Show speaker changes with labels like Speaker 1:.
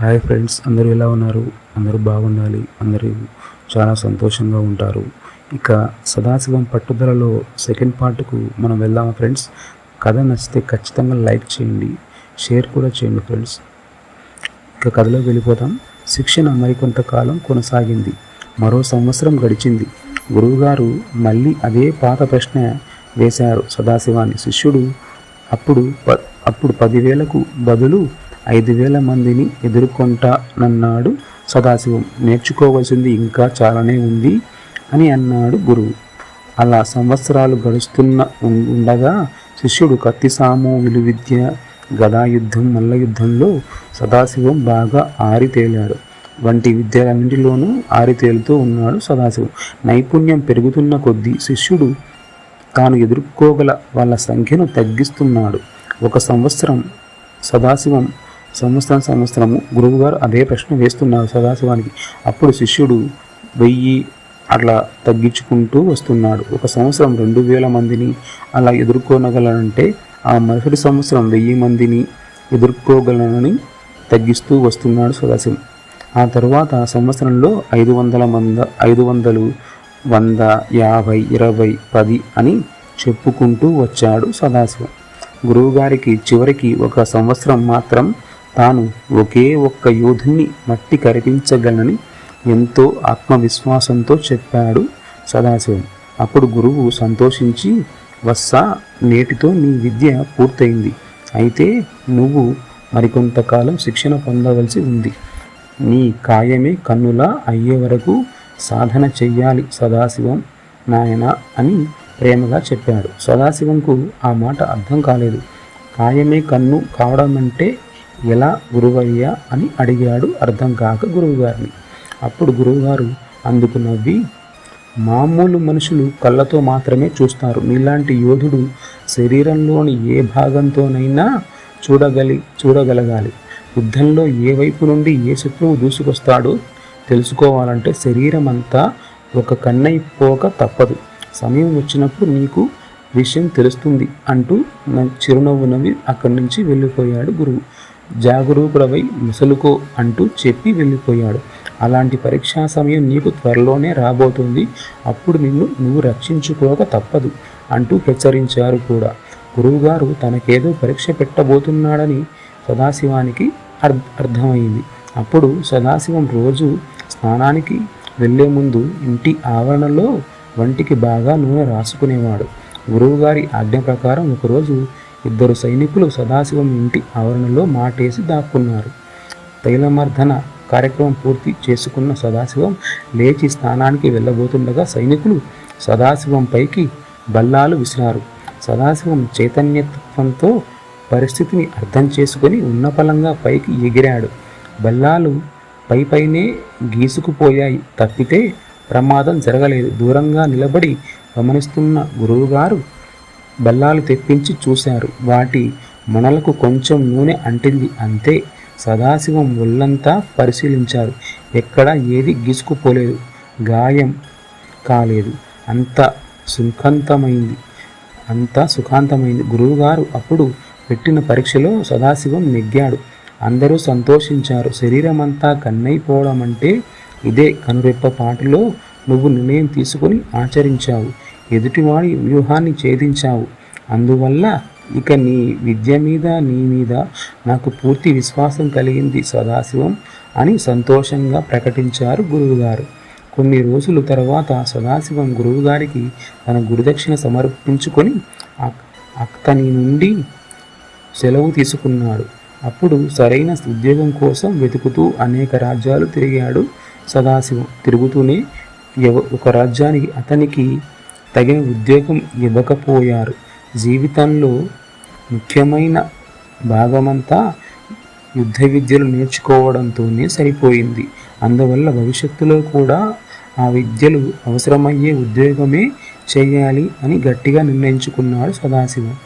Speaker 1: Hi friends అందరూ ఎలా ఉన్నారు? అందరూ బాగుండాలి. అందరూ చాలా సంతోషంగా ఉంటారు. ఇక సదాశివం పట్టుదలలో సెకండ్ పార్ట్కు మనం వెళ్దామా ఫ్రెండ్స్? కథ నచ్చితే ఖచ్చితంగా లైక్ చేయండి. షేర్ కూడా చేయండి ఫ్రెండ్స్. ఇక కథలోకి వెళ్ళిపోతాం శిక్షణ మరికొంతకాలం కొనసాగింది. మరో సంవత్సరం గడిచింది. గురువుగారు మళ్ళీ అదే పాత ప్రశ్న వేశారు సదాశివాన్ని. శిష్యుడు అప్పుడు ప అప్పుడు పదివేలకు బదులు ఐదు వేల మందిని ఎదుర్కొంటానన్నాడు సదాశివం. నేర్చుకోవలసింది ఇంకా చాలానే ఉంది అని అన్నాడు గురువు. అలా సంవత్సరాలు గడుస్తున్న ఉండగా శిష్యుడు కత్తిసాము విలువిద్య గదాయుద్ధం మల్ల యుద్ధంలో సదాశివం బాగా ఆరితేలాడు. వంటి విద్యలన్నింటిలోనూ ఆరితేలుతూ ఉన్నాడు సదాశివం. నైపుణ్యం పెరుగుతున్న కొద్దీ శిష్యుడు తాను ఎదుర్కోగల వాళ్ళ సంఖ్యను తగ్గిస్తున్నాడు. ఒక సంవత్సరం సదాశివం సంవత్సరం సంవత్సరము గురువుగారు అదే ప్రశ్న వేస్తున్నారు సదాశివానికి. అప్పుడు శిష్యుడు వెయ్యి అట్లా తగ్గించుకుంటూ వస్తున్నాడు. ఒక సంవత్సరం రెండు వేల మందిని అలా ఎదుర్కోనగలనంటే ఆ మరుసటి సంవత్సరం వెయ్యి మందిని ఎదుర్కోగలనని తగ్గిస్తూ వస్తున్నాడు సదాశివం. ఆ తరువాత సంవత్సరంలో ఐదు వందల మంద ఐదు వందలు వంద యాభై ఇరవై పది అని చెప్పుకుంటూ వచ్చాడు సదాశివం. గురువుగారికి చివరికి ఒక సంవత్సరం మాత్రం తాను ఒకే ఒక్క యోధుని మట్టి కరిపించగలనని ఎంతో ఆత్మవిశ్వాసంతో చెప్పాడు సదాశివం. అప్పుడు గురువు సంతోషించి వస్సా నేటితో నీ విద్య పూర్తయింది. అయితే నువ్వు మరికొంతకాలం శిక్షణ పొందవలసి ఉంది. నీ కాయమే కన్నులా అయ్యే వరకు సాధన చెయ్యాలి సదాశివం నాయన అని ప్రేమగా చెప్పాడు. సదాశివంకు ఆ మాట అర్థం కాలేదు. కాయమే కన్ను కావడం అంటే ఎలా గురువయ్యా అని అడిగాడు అర్థం కాక గురువుగారిని. అప్పుడు గురువుగారు అందుకు నవ్వి మామూలు మనుషులు కళ్ళతో మాత్రమే చూస్తారు. నీలాంటి యోధుడు శరీరంలోని ఏ భాగంతోనైనా చూడగలి చూడగలగాలి. యుద్ధంలో ఏ వైపు నుండి ఏ శత్రువు దూసుకొస్తాడో తెలుసుకోవాలంటే శరీరం అంతా ఒక కన్నైపోక తప్పదు. సమయం వచ్చినప్పుడు నీకు విషయం తెలుస్తుంది అంటూ చిరునవ్వు నవ్వి అక్కడి నుంచి వెళ్ళిపోయాడు గురువు. జాగరూకుడవై ముసలుకో అంటూ చెప్పి వెళ్ళిపోయాడు. అలాంటి పరీక్షా సమయం నీకు త్వరలోనే రాబోతుంది. అప్పుడు నిన్ను నువ్వు రక్షించుకోక తప్పదు అంటూ హెచ్చరించారు కూడా. గురువుగారు తనకేదో పరీక్ష పెట్టబోతున్నాడని సదాశివానికి అర్ అర్థమైంది. అప్పుడు సదాశివం రోజు స్నానానికి వెళ్ళే ముందు ఇంటి ఆవరణలో వంటికి బాగా నూనె రాసుకునేవాడు. గురువుగారి ఆజ్ఞ ప్రకారం ఒకరోజు ఇద్దరు సైనికులు సదాశివం ఇంటి ఆవరణలో మాటేసి దాక్కున్నారు. తైలమర్ధన కార్యక్రమం పూర్తి చేసుకున్న సదాశివం లేచి స్నానానికి వెళ్ళబోతుండగా సైనికులు సదాశివం పైకి బల్లాలు విసిరారు. సదాశివం చైతన్యత్వంతో పరిస్థితిని అర్థం చేసుకొని ఉన్నపలంగా పైకి ఎగిరాడు. బల్లాలు పై పైనే గీసుకుపోయాయి. తప్పితే ప్రమాదం జరగలేదు. దూరంగా నిలబడి గమనిస్తున్న గురువుగారు బల్లాలు తెప్పించి చూశారు. వాటి మనలకు కొంచెం నూనె అంటింది అంతే సదాశివం ఒళ్ళంతా పరిశీలించారు. ఎక్కడ ఏది గీసుకుపోలేదు. గాయం కాలేదు. అంత సుఖాంతమైంది. అంతా సుఖాంతమైంది. గురువుగారు అప్పుడు పెట్టిన పరీక్షలో సదాశివం నెగ్గాడు. అందరూ సంతోషించారు. శరీరం అంతా కన్నైపోవడం అంటే ఇదే కనురెప్ప పాటలో నువ్వు నిర్ణయం తీసుకొని ఆచరించావు. ఎదుటివాడి వ్యూహాన్ని ఛేదించావు. అందువల్ల ఇక నీ విద్య మీద నీ మీద నాకు పూర్తి విశ్వాసం కలిగింది సదాశివం అని సంతోషంగా ప్రకటించారు గురువుగారు. కొన్ని రోజుల తర్వాత సదాశివం గురువుగారికి తన గురుదక్షిణ సమర్పించుకొని అతని నుండి సెలవు తీసుకున్నాడు. అప్పుడు సరైన ఉద్యోగం కోసం వెతుకుతూ అనేక రాజ్యాలు తిరిగాడు సదాశివం. తిరుగుతూనే ఎవ- ఒక రాజ్యానికి అతనికి తగిన ఉద్యోగం ఇవ్వకపోయారు. జీవితంలో ముఖ్యమైన భాగమంతా యుద్ధ విద్యలు నేర్చుకోవడంతోనే సరిపోయింది. అందువల్ల భవిష్యత్తులో కూడా ఆ విద్యలు అవసరమయ్యే ఉద్యోగమే చేయాలి అని గట్టిగా నిర్ణయించుకున్నాడు సదాశివం.